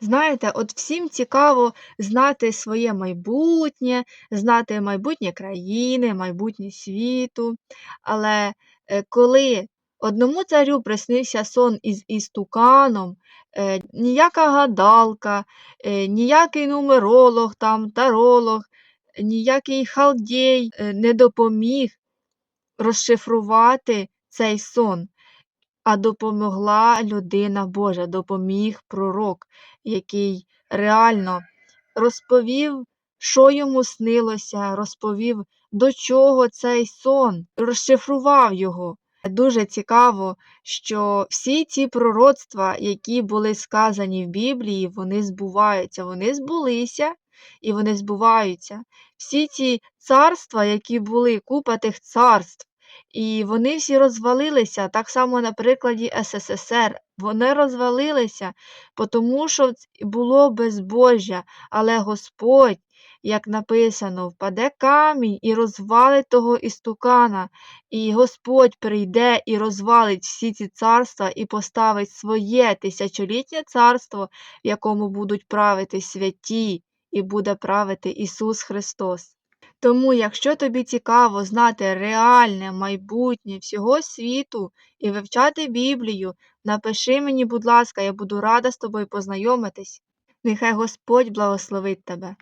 Знаєте, от всім цікаво знати своє майбутнє, знати майбутнє країни, майбутнє світу. Але е, коли одному царю приснився сон із істуканом, е, ніяка гадалка, е, ніякий нумеролог, там, таролог, ніякий халдєй не допоміг розшифрувати цей сон а допомогла людина Божа, допоміг пророк, який реально розповів, що йому снилося, розповів, до чого цей сон, розшифрував його. Дуже цікаво, що всі ці пророцтва, які були сказані в Біблії, вони збуваються, вони збулися і вони збуваються. Всі ці царства, які були, купа тих царств, і вони всі розвалилися, так само на прикладі СССР. Вони розвалилися, тому що було безбожжя, але Господь, як написано, впаде камінь і розвалить того істукана, і Господь прийде і розвалить всі ці царства і поставить своє тисячолітнє царство, в якому будуть правити святі, і буде правити Ісус Христос. Тому, якщо тобі цікаво знати реальне майбутнє всього світу і вивчати Біблію, напиши мені, будь ласка, я буду рада з тобою познайомитись. Нехай Господь благословить тебе.